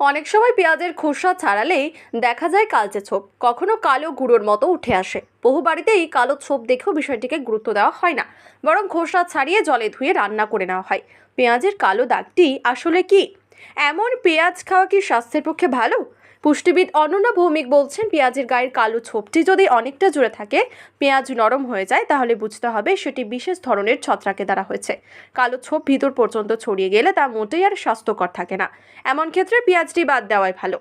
অনেক সময় পেঁয়াজের খোসা ছাড়ালেই দেখা যায় কালচে ছোপ, কখনো কালো গুঁড়োর মতো উঠে আসে। বহু বাড়িতেই কালো ছোপ দেখেও বিষয়টিকে গুরুত্ব দেওয়া হয় না, বরং খোসা ছাড়িয়ে জলে ধুয়ে রান্না করে নেওয়া হয়। পেঁয়াজের কালো দাগটি আসলে কি? এমন পেঁয়াজ খাওয়া কি স্বাস্থ্যের পক্ষে ভালো? পুষ্টিবিদ অনন্যা ভৌমিক বলছেন, পেঁয়াজের গায়ের কালো ছোপটি যদি অনেকটা জুড়ে থাকে, পেঁয়াজ নরম হয়ে যায়, তাহলে বুঝতে হবে সেটি বিশেষ ধরনের ছত্রাকে দ্বারা হয়েছে। কালো ছোপ ভিতর পর্যন্ত ছড়িয়ে গেলে তা মোটেই আর স্বাস্থ্যকর থাকে না। এমন ক্ষেত্রে পেঁয়াজটি বাদ দেওয়াই ভালো।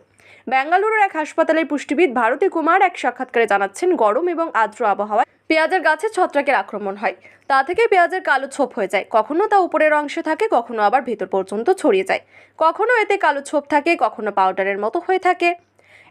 বেঙ্গালুরুর এক হাসপাতালের পুষ্টিবিদ ভারতী কুমার এক সাক্ষাৎকারে জানাচ্ছেন, গরম এবং আর্দ্র আবহাওয়ায় পেঁয়াজের গাছে ছত্রাকের আক্রমণ হয়। তা থেকে পেঁয়াজের কালো ছোপ হয়ে যায়। কখনো তা উপরের অংশে থাকে, কখনো আবার ভেতর পর্যন্ত ছড়িয়ে যায়। কখনো এতে কালো ছোপ থাকে, কখনো পাউডারের মতো হয়ে থাকে।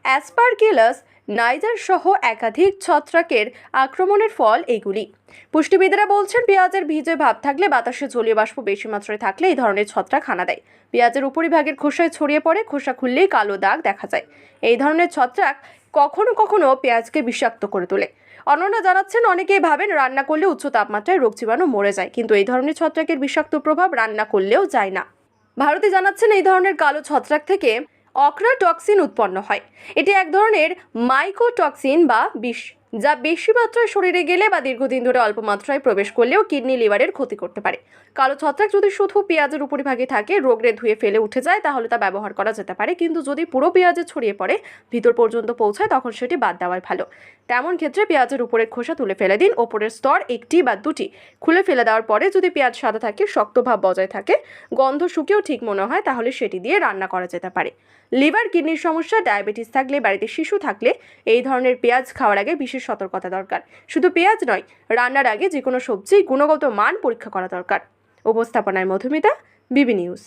অ্যাসপারগিলাস নাইজার সহ একাধিক ছত্রাকের আক্রমণের ফল এগুলি। পুষ্টিবিদেরা বলছেন, পেঁয়াজের ভিজে ভাব থাকলে বাতাসে জলীয় বাষ্প বেশি মাত্রায় থাকলে এই ধরনের ছত্রাক হানা দেয়। পেঁয়াজের উপরিভাগের খোসায় ছড়িয়ে পড়ে, খোসা খুললেই কালো দাগ দেখা যায়। এই ধরনের ছত্রাক কখনো কখনো পেঁয়াজকে বিষাক্ত করে তোলে। অনন্যা জানাচ্ছেন, অনেকেই ভাবেন, রান্না করলে উচ্চ তাপমাত্রায় রোগ জীবাণু মরে যায়। কিন্তু এই ধরনের ছত্রাকের বিষাক্ত প্রভাব রান্না করলেও যায় না। ভারতে জানাচ্ছেন, এই ধরনের কালো ছত্রাক থেকে অক্রাটক্সিন উৎপন্ন হয়। এটি এক ধরনের মাইকোটক্সিন বা বিষ। যা বেশি মাত্রায় শরীরে গেলে বা দীর্ঘদিন ধরে অল্প মাত্রায় প্রবেশ করলেও কিডনি লিভারের ক্ষতি করতে পারে। কালো ছত্রাক যদি শুধু পেঁয়াজের উপরিভাগে থাকে, রোগরে ধুয়ে ফেলে উঠে যায়, তাহলে তা ব্যবহার করা যেতে পারে। কিন্তু যদি পুরো পেঁয়াজে ছড়িয়ে পড়ে, ভিতর পর্যন্ত পৌঁছায়, তখন সেটি বাদ দেওয়াই ভালো। তেমন ক্ষেত্রে পেঁয়াজের উপরের খোসা তুলে ফেলে দিন। ওপরের স্তর একটি বা দুটি খুলে ফেলে দেওয়ার পরে যদি পেঁয়াজ সাদা থাকে, শক্ত ভাব বজায় থাকে, গন্ধ শুকেও ঠিক মনে হয়, তাহলে সেটি দিয়ে রান্না করা যেতে পারে। লিভার, কিডনির সমস্যা, ডায়াবেটিস থাকলে, বাড়িতে শিশু থাকলে এই ধরনের পেঁয়াজ খাওয়ার আগে বিশেষ সতর্কতা দরকার। শুধু পেঁয়াজ নয়, রান্নার আগে যে কোনো সবজি গুণগত মান পরীক্ষা করা দরকার। উপস্থাপনায় মধুমিতা, বিবি নিউজ।